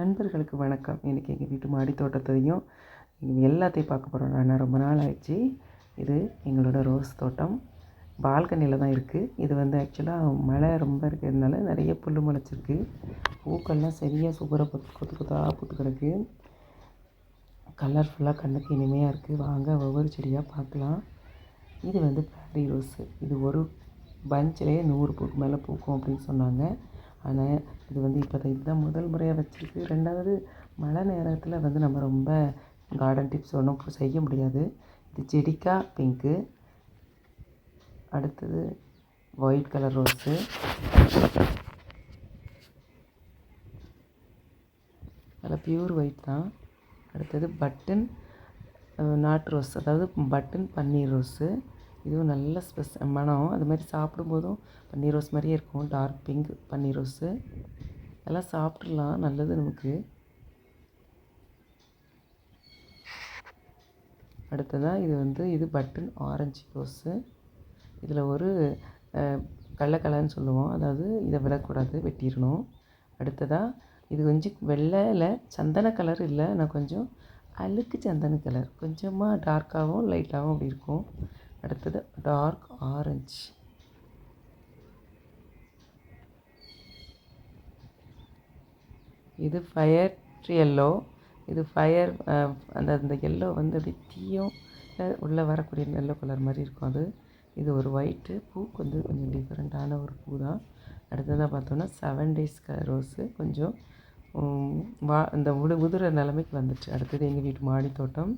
நண்பர்களுக்கு வணக்கம். இன்றைக்கி எங்கள் வீட்டு மாடி தோட்டத்தையும் எல்லாத்தையும் பார்க்க போகிறோம் நான் ரொம்ப நாள் ஆயிடுச்சு. இது எங்களோட ரோஸ் தோட்டம். பால்கனியில் தான் இருக்குது இது வந்து ஆக்சுவலாக மழை ரொம்ப இருக்கிறதுனால நிறைய புல் முளைச்சிருக்கு. பூக்கள்லாம் சரியாக சூப்பராக கொத்து கொத்து கொத்தாக பூத்து கிடக்கு. கலர்ஃபுல்லாக கண்ணுக்கு இனிமையாக இருக்குது வாங்க ஒவ்வொரு செடியாக பார்க்கலாம். இது வந்து பேரி ரோஸு. இது ஒரு பஞ்சிலேயே நூறு பூக்கு மேலே பூக்கும் அப்படின்னு சொன்னாங்க. ஆனால் இது வந்து இப்போ தான் இதுதான் முதல் முறையாக வச்சுருக்கு. ரெண்டாவது மழை நேரத்தில் வந்து நம்ம ரொம்ப கார்டன் டிப்ஸ் ஒன்றும் செய்ய முடியாது. இது செடிக்கா பிங்க்கு அடுத்தது ஒயிட் கலர் ரோஸு அதில் பியூர் ஒயிட் தான். அடுத்தது பட்டன் நாட்டு ரோஸ் அதாவது பட்டன் பன்னீர் ரோஸு இதுவும் நல்ல ஸ்பெஸ் மனம் அது மாதிரி சாப்பிடும்போதும் பன்னீர் ரோஸ் மாதிரியே இருக்கும். டார்க் பிங்க் பன்னீர் ரோஸு. எல்லாம் சாப்பிட்றலாம் நல்லது நமக்கு. அடுத்ததாக இது வந்து இது பட்டன் ஆரஞ்சு ரோஸு. இதில் ஒரு கடலக்கலன்னு சொல்லுவோம். அதாவது இதை விடக்கூடாது. வெட்டிடணும். அடுத்ததாக இது கொஞ்சம் வெள்ளையில் சந்தன கலர் இல்லை. ஆனால் கொஞ்சம் அழுக்கு சந்தன கலர். கொஞ்சமாக டார்க்காகவும் லைட்டாகவும் அப்படி இருக்கும். அடுத்தது டார்க் ஆரஞ்சு இது ஃபயர் எல்லோ இது ஃபயர் அந்த அந்த எல்லோ வந்து அப்படி தீயும். உள்ளே வரக்கூடிய எல்லோ கலர் மாதிரி இருக்கும் அது. இது ஒரு ஒயிட்டு பூ வந்து கொஞ்சம் டிஃப்ரெண்ட்டான ஒரு பூ தான். அடுத்ததாக பார்த்தோன்னா செவன் டேஸ் க ரோஸு கொஞ்சம் வா இந்த உடு உதிர நிலைமைக்கு வந்துச்சு அடுத்தது எங்கள் வீட்டு மாடி தோட்டம்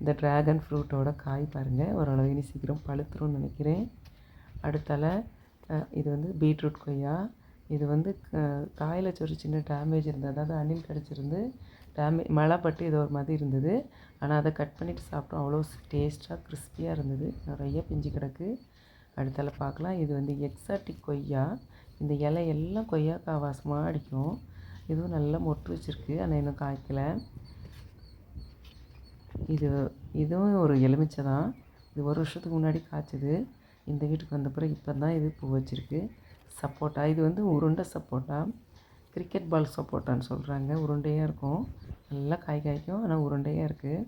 இந்த ட்ராகன் ஃப்ரூட்டோட காய் பாருங்கள் ஓரளவு இனி சீக்கிரம் பழுத்துரும்னு நினைக்கிறேன். அடுத்தால இது வந்து பீட்ரூட் கொய்யா. இது வந்து காயில் ஒரு சின்ன டேமேஜ் இருந்தது. அதாவது அணில் கிடச்சிருந்து டேமே மழை பட்டு இது ஒரு மாதிரி இருந்தது. ஆனால் அதை கட் பண்ணிவிட்டு சாப்பிட்டோம். அவ்வளோ டேஸ்ட்டாக கிறிஸ்பியாக இருந்தது. நிறைய பிஞ்சு கிடக்கு. அடுத்தால பார்க்கலாம். இது வந்து எக்ஸாட்டிக் கொய்யா. இந்த இலை எல்லாம் கொய்யாக்காய் வாசமாக அடிக்கும். இதுவும் நல்லா மொட்டு வச்சுருக்கு. ஆனால் இன்னும் காய்க்கலை. இது இதுவும் ஒரு எலுமிச்சை தான் இது ஒரு வருஷத்துக்கு முன்னாடி காய்ச்சது. இந்த வீட்டுக்கு வந்த பிறகு இப்போ தான் இது பூ வச்சுருக்கு. சப்போட்டா. இது வந்து உருண்டை சப்போட்டா. கிரிக்கெட் பால் சப்போட்டான்னு சொல்கிறாங்க உருண்டையாக இருக்கும். நல்லா காய் காய்க்கும் ஆனால் உருண்டையாக இருக்குது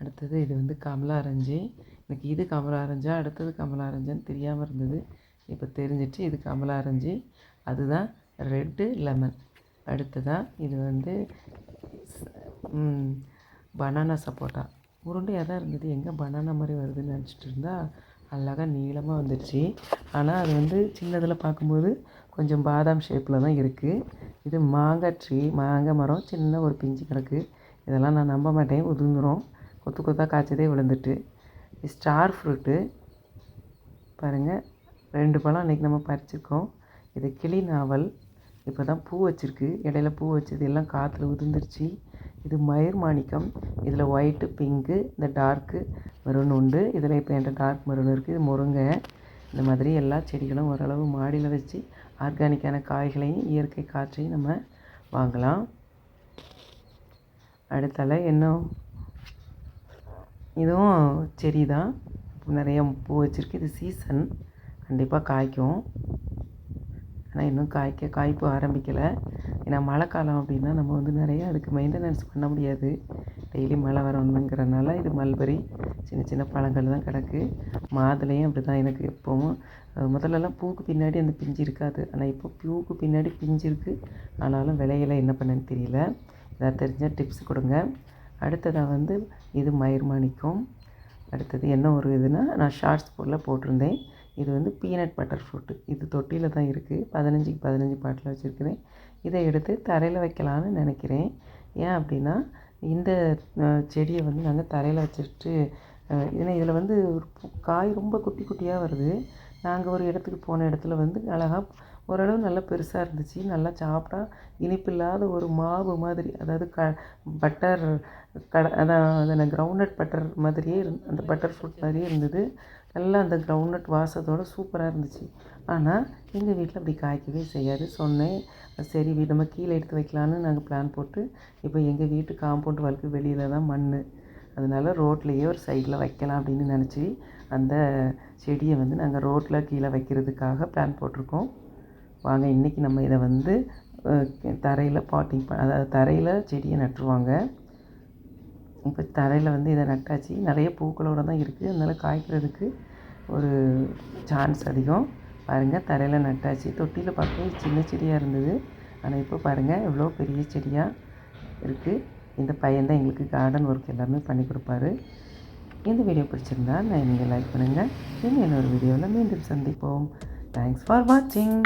அடுத்தது இது வந்து கமலா ஆரஞ்சு. எனக்கு இது கமலா ஆரஞ்சா அடுத்தது கமலா ஆரஞ்சான்னு தெரியாமல் இருந்தது. இப்போ தெரிஞ்சிட்டு இது கமலா ஆரஞ்சு. அதுதான் ரெட்டு லெமன். அடுத்ததாக இது வந்து பனானா சப்போட்டா. உருண்டையாக தான் இருந்தது. எங்கே பனானா மாதிரி வருதுன்னு நினச்சிட்டு இருந்தால் அழகாக நீளமாக வந்துடுச்சு ஆனால் அது வந்து சின்னதில் பார்க்கும்போது கொஞ்சம் பாதாம் ஷேப்பில் தான் இருக்குது இது மாங்காய் ட்ரீ மாங்காய் மரம் சின்ன ஒரு பிஞ்சு கிடக்கு. இதெல்லாம் நான் நம்ப மாட்டேன். உதுங்குறோம் கொத்து கொத்தாக காய்ச்சதே விழுந்துட்டு. ஸ்டார் ஃப்ரூட்டு பாருங்கள் ரெண்டு பழம் அன்றைக்கி நம்ம பறிச்சிருக்கோம். இது கிளி நாவல். இப்போ தான் பூ வச்சுருக்கு. இடையில பூ வச்சது எல்லாம் காற்றுல உதிர்ந்துருச்சு. இது மயிர் மாணிக்கம் இதில் ஒயிட்டு பிங்க்கு இந்த டார்க்கு மெரூன் உண்டு. இதில் இப்போ என்கிட்ட டார்க் மெரூன் இருக்குது இது முருங்கை. இந்த மாதிரி எல்லா செடிகளும் ஓரளவு மாடியில் வச்சு ஆர்கானிக்கான காய்களையும் இயற்கை காற்றையும் நம்ம வாங்கலாம். அடுத்தால இன்னும் இதுவும் செடி தான் நிறைய பூ வச்சுருக்கு. இது சீசன் கண்டிப்பாக காய்க்கும். ஆனால் இன்னும் காய்க்க காய்ப்பு ஆரம்பிக்கலை. ஏன்னா மழை காலம் அப்படின்னா நம்ம வந்து நிறைய அதுக்கு மெயின்டெனன்ஸ் பண்ண முடியாது. டெய்லி மழை வரணுங்கிறனால இது மல்பரி சின்ன சின்ன பழங்கள் தான் கிடக்கு. மாதுளையும் அப்படி தான் எனக்கு எப்போவும். முதல்லலாம் பூக்கு பின்னாடி அந்த பிஞ்சு இருக்காது. ஆனால் இப்போ பூக்கு பின்னாடி பிஞ்சு இருக்குது ஆனாலும் விலையில என்ன பண்ணேன்னு தெரியல. ஏதாவது தெரிஞ்சால் டிப்ஸ் கொடுங்க. அடுத்ததாக வந்து இது மயிர்மாணிக்கும். அடுத்தது என்ன ஒரு இதுனால் நான் ஷார்ட்ஸ் போர்டில் போட்டிருந்தேன். இது வந்து பீனட் பட்டர் ஃப்ரூட்டு இது தொட்டியில் தான் இருக்குது பதினஞ்சுக்கு பதினஞ்சு பாட்டில் வச்சுருக்கிறேன். இதை எடுத்து தரையில் வைக்கலான்னு நினைக்கிறேன். ஏன் அப்படின்னா இந்த செடியை வந்து நாங்கள் தரையில் வச்சுட்டு ஏன்னா இதில் வந்து காய் ரொம்ப குட்டி குட்டியாக வருது. நாங்கள் ஒரு இடத்துக்கு போன இடத்துல வந்து அழகாக ஓரளவு நல்லா பெருசாக இருந்துச்சு. நல்லா சாப்பிட்டா இனிப்பு இல்லாத ஒரு மாவு மாதிரி அதாவது க பட்டர் கட அதான் அதில் கிரவுண்ட்நட் பட்டர் மாதிரியே இருந் அந்த பட்டர் ஃப்ரூட் மாதிரியே இருந்தது. நல்லா அந்த கிரவுண்ட்நட் வாசத்தோடு சூப்பராக இருந்துச்சு. ஆனால் எங்கள் வீட்டில் அப்படி காய்க்கவே செய்யாது. சொன்னேன் சரி நம்ம கீழே எடுத்து வைக்கலான்னு நாங்கள் பிளான் போட்டு இப்போ எங்கள் வீட்டு காம்பவுண்ட் வாலுக்கு வெளியில் தான் மண் அதனால ரோட்லேயே ஒரு சைடில் வைக்கலாம் அப்படின்னு நினச்சி அந்த செடியை வந்து நாங்கள் ரோட்டில் கீழே வைக்கிறதுக்காக பிளான் போட்டிருக்கோம். வாங்க இன்றைக்கி நம்ம இதை வந்து தரையில் பாட்டிங் ப அதாவது தரையில் செடியை நட்டுருவாங்க. இப்போ தரையில் வந்து இதை நட்டாச்சு. நிறைய பூக்களோடு தான் இருக்குது அதனால் காய்க்கிறதுக்கு ஒரு சான்ஸ் அதிகம். பாருங்கள் தரையில் நட்டாச்சு. தொட்டியில் பார்க்க சின்ன செடியாக இருந்தது. ஆனால் இப்போ பாருங்கள் எவ்வளோ பெரிய செடியாக இருக்குது இந்த பையன்தான் எங்களுக்கு கார்டன் ஒர்க் எல்லாமே பண்ணி கொடுப்பாரு. இந்த வீடியோ பிடிச்சிருந்தா நான் நீங்கள் லைக் பண்ணுங்கள் இன்னும் இன்னொரு வீடியோவில் மீண்டும் சந்திப்போம். தேங்க்ஸ் ஃபார் வாட்சிங்